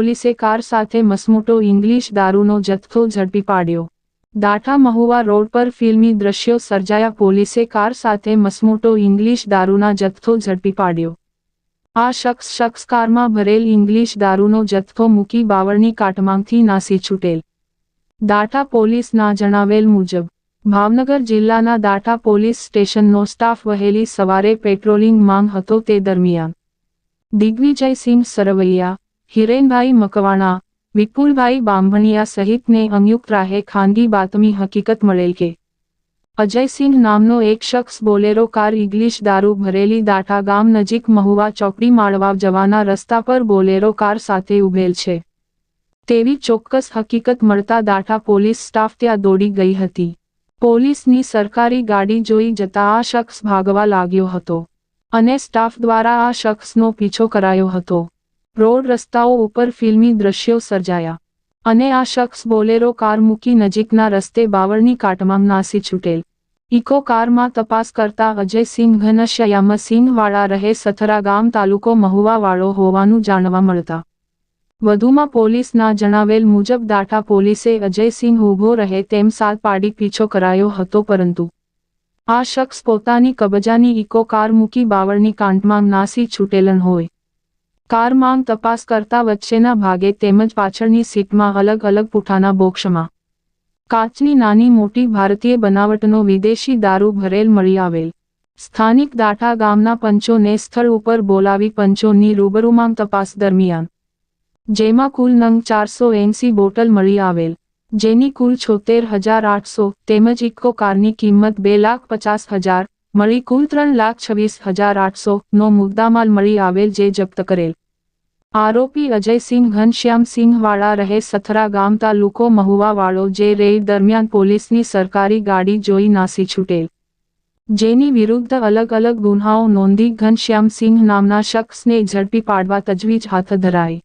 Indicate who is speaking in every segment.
Speaker 1: પોલીસે કાર સાથે મસમોટો ઇંગ્લિશ દારૂનો જથ્થો ઝડપી પાડ્યો. દાઠા મહુવા રોડ પર ફિલ્મી દ્રશ્યો સર્જાયા પોલીસે કાર સાથે મસમોટો ઇંગ્લિશ દારૂના જથ્થો ઝડપી પાડ્યો. આ શખ્સ શખ્સ કારમાં ભરેલ ઇંગ્લિશ દારૂનો જથ્થો મૂકી બાવળની કાટમાંગથી નાસી છૂટેલ. દાઠા પોલીસના જણાવેલ મુજબ, ભાવનગર જિલ્લાના દાઠા પોલીસ સ્ટેશનનો સ્ટાફ વહેલી સવારે પેટ્રોલિંગ માંગ હતો તે દરમિયાન. દિગ્વિજયસિંહ સરવૈયા હિરેનભાઈ મકવાણા, વિપુલભાઈ બાંભણિયા સહિતને અંયુક્ત રાહે ખાનગી બાતમી હકીકત મળેલ કે, અજયસિંહ નામનો એક શખ્સ બોલેરો કાર ઇંગ્લિશ દારૂ ભરેલી દાઠા ગામ નજીક મહુવા ચોકડી માળવા જવાના રસ્તા પર બોલેરો કાર સાથે ઉભેલ છે. તેવી ચોક્કસ હકીકત મળતા દાઠા પોલીસ સ્ટાફ ત્યાં દોડી ગઈ હતી. પોલીસની સરકારી ગાડી જોઈ જતા આ શખ્સ ભાગવા લાગ્યો હતો અને સ્ટાફ દ્વારા આ શખ્સનો પીછો કરાયો હતો. રોડ રસ્તાઓ ઉપર ફિલ્મી દ્રશ્યો સર્જાયા. અને આ શખ્સ બોલેરો કાર મૂકી નજીકના રસ્તે બાવળની કાટમાં નાસી છૂટેલ. ઇકો કારમાં તપાસ કરતા અજયસિંહ ઘનશ્યામસિંહ વાળા રહે સથરા ગામ તાલુકો મહુવાવાળો હોવાનું જાણવા મળતા. વધુમાં પોલીસના જણાવેલ મુજબ દાઠા પોલીસે અજયસિંહ ઊભો રહે તેમ સાત પાડી પીછો કરાયો હતો પરંતુ આ શખ્સ પોતાની કબજાની ઇકો કાર મૂકી બાવળની કાંટમાં નાસી છૂટેલન હોય. કાર માંગ તપાસ કરતા વચ્ચેના ભાગે તેમજ પાછળની સીટમાં અલગ અલગ પૂઠાના બોક્ષમાં કાચની નાની મોટી ભારતીય બનાવટનો વિદેશી દારૂ ભરેલ મળી આવેલ. સ્થાનિક દાઠા ગામના પંચોને સ્થળ ઉપર બોલાવી પંચોની રૂબરૂમાં તપાસ દરમિયાન. જેમાં કુલ નંગ ચારસો એંસી બોટલ મળી આવેલ, જેની કુલ છોતેર હજાર આઠસો તેમજ ઇકો કારની કિંમત બે લાખ પચાસ હજાર મળી કુલ ત્રણ લાખ છવ્વીસ હજાર આઠસો નો મુદ્દામાલ મળી આવેલ જે જપ્ત કરેલ. આરોપી અજયસિંહ ઘનશ્યામસિંહવાળા રહે સથરા ગામ તાલુકો મહુવાવાળો જે રેડ દરમિયાન પોલીસની સરકારી ગાડી જોઈ નાસી છૂટેલ. જેની વિરુદ્ધ અલગ અલગ ગુન્હાઓ નોંધી ઘનશ્યામસિંહ નામના શખ્સને ઝડપી પાડવા તજવીજ હાથ ધરાઈ.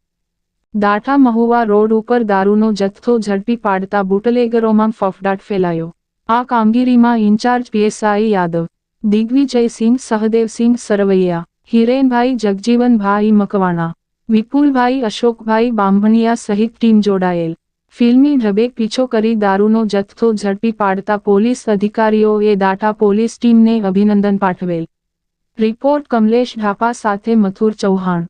Speaker 1: દાઠા મહુવા રોડ ઉપર દારૂનો જથ્થો ઝડપી પાડતા બુટલેગરોમાં ફફડાટ ફેલાયો. આ કામગીરીમાં ઇન્ચાર્જ પીએસઆઈ યાદવ દિગ્વિજયસિંહ સહદેવસિંહ સરવૈયા, હિરેનભાઈ જગજીવનભાઈ મકવાણા, વિપુલભાઈ અશોકભાઈ બાંભણિયા સહિત ટીમ જોડાયેલ. ફિલ્મી ઢબે પીછો કરી દારૂનો જથ્થો ઝડપી પાડતા પોલીસ અધિકારીઓએ દાઠા પોલીસ ટીમને અભિનંદન પાઠવેલ. રિપોર્ટ કમલેશ ઢાપા સાથે મથુર ચૌહાણ.